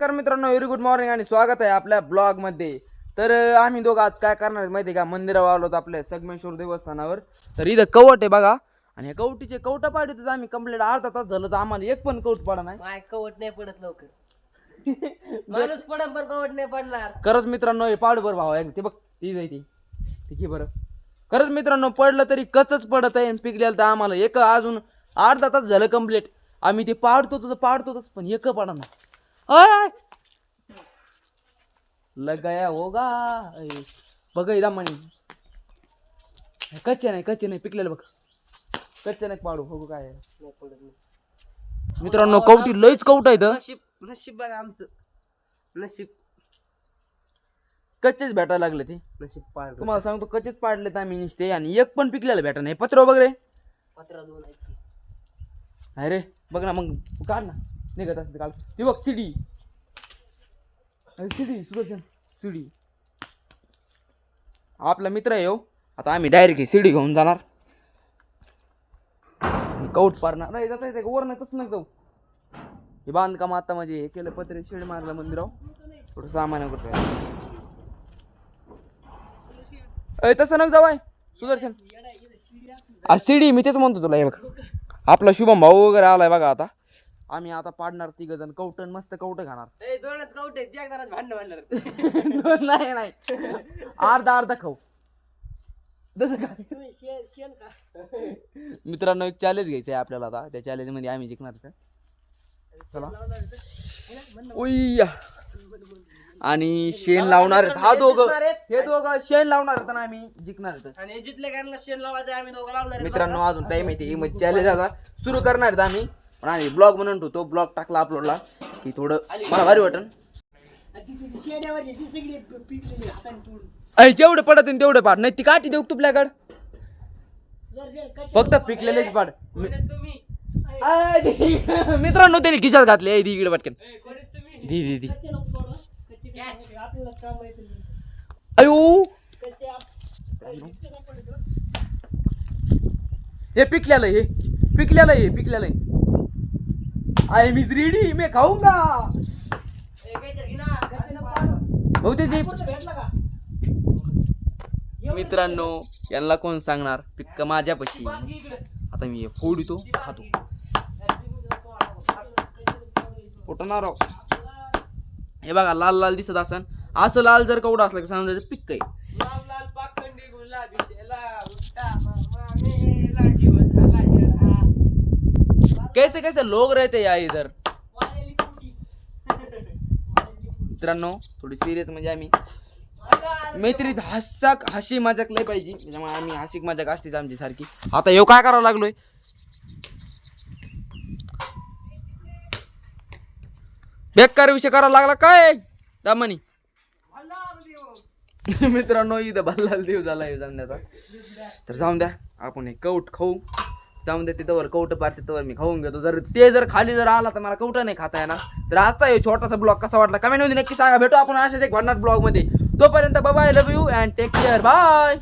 नमस्कार मित्रांनो very good morning आणि स्वागत आहे आपल्या ब्लॉगमध्ये तर आम्ही दोघं आज काय करणार आहेत माहिती आहे का? मंदिरावर आलो होतो आपल्या सगमेश्वर देवस्थानावर. तर इथं कवट आहे बघा. आणि हे कवटीचे कवट पाडत आम्ही कंप्लीट अर्धा तास झालं तर आम्हाला एक पण कवट पडा नाही. माय कवट नाही पडत लवकर. माणूस पडत पण कवट नाही पडणार. खरंच मित्रांनो हे पाड बरं भाव आहे ते बघ ती जाय ती. ठीक आहे बरं. खरंच मित्रांनो पडलं तरी कचच पडत आहे आणि पिकलेलं तर आम्हाला एक अजून अर्धा तास झालं कंप्लीट आम्ही ते पाडतो तर पाडतोच पण एक पडा ना अय लगाया होगा. बघ इदा म्हणे कच्चे नाही कच्चे नाही पिकलेलं बघ कच्चे नाही पाडू हो काय आहे. नाही पडत नाही. मित्रांनो कवटी लईच कवट आहे. नशीब नशीब बघा आमचं नशीब कच्चेच भेटायला लागले ते नशीब पाड तुम्हाला सांगतो कच्चेच पाडलेत आम्ही नुसते आणि एक पण पिकलेलं भेटा नाही पत्र वगैरे पत्रा दोन आहेत. अरे बघ ना मग काढ ना निघत असते काल. ती बघ शिडी. शिडी सुदर्शन. शिडी. आपला मित्र आहे हो. आता आम्ही डायरेक्ट सिडी घेऊन जाणार. कौट पारणार नाही जाता येते वर नाही तसं नाही जाऊ. हे बांधकाम आता म्हणजे हे केलं पत्रे शेड मारलं मंदिराव हो. थोडं सामान करतोय अय तसं जाऊ जावाय सुदर्शन. अरे शिडी मी तेच म्हणतो तुला हे बघ. आपला शुभम भाऊ वगैरे आलाय बघा आता. आम्ही आता पाडणार तिघ जण कवटन मस्त कवट खाणार. ए, दोनच कवट आहेत. एक जणांच भांडण भांडणार दोन नाही नाही. अर्धा अर्धा खाऊ. तसं काय? तुम्ही शेण शेण का मित्रांनो एक चॅलेंज घ्यायचं आहे आपल्याला आता. त्या चॅलेंजमध्ये आम्ही जिंकणार का चला. उय्या. आणि शेण लावणार आहेत. हा दोघं. हे दोघं शेण लावणार आहेत आणि आम्ही जिंकणार आहेत आणि जिथल्या गाडीला शेण लावायचं आम्ही दोघं लावणार. मित्रांनो अजून टाइम आहे चॅलेंज आता सुरू करणार आहेत आम्ही. पण आणि ब्लॉग म्हणून ठेवतो. ब्लॉग टाकला अपलोडला की थोडं मला भारी वाटन अरे जेवढं पडत आहे तेवढं पाड. नाही ती काठी देऊ तुपल्याकड? फक्त पिकलेलेच पाड. मी- मित्रांनो त्याने खिशात घातले. ऐ, दी इकडे पटकन. दी दी दी. अयो. हे पिकलेलं हे. पिकल्याला हे पिकलेलं आय मिस रेडी मी खाऊंगा। ना. भाऊ ते मित्रांनो यांना कोण सांगणार? पिक्क माझ्यापाशी आता मी हे फोडितो खातो. उठणार हे बघा लाल लाल दिसत असन. असं लाल जर कवडा असलं की समजायचं पिक्क आहे. कैसे कैसे लोग रहते या इधर? मित्रांनो थोडी सिरियस म्हणजे आम्ही मैत्रीत हसाक हशी मजाक लय पाहिजे. त्याच्यामुळे आम्ही हसिक मजाक असतेच आमची सारखी आता येऊ काय करावं लागलोय? बेकार विषय करावा लागला काय? दामनी. मित्रांनो इथं भल्लाल देव झाला येऊ जाण्याचा तर जाऊन द्या आपण हे कौट खाऊ. जाऊन दे तिथं कौट पार तिथं मी खाऊन घेतो. जर ते जर खाली जर आला तर मला कौट नाही खाता येणार. तर आजचा हे छोटासा ब्लॉग कसा वाटला कमेंटमध्ये नक्की सांगा. भेटू आपण अशाच एक भन्नाट ब्लॉगमध्ये तोपर्यंत bye love you and take care bye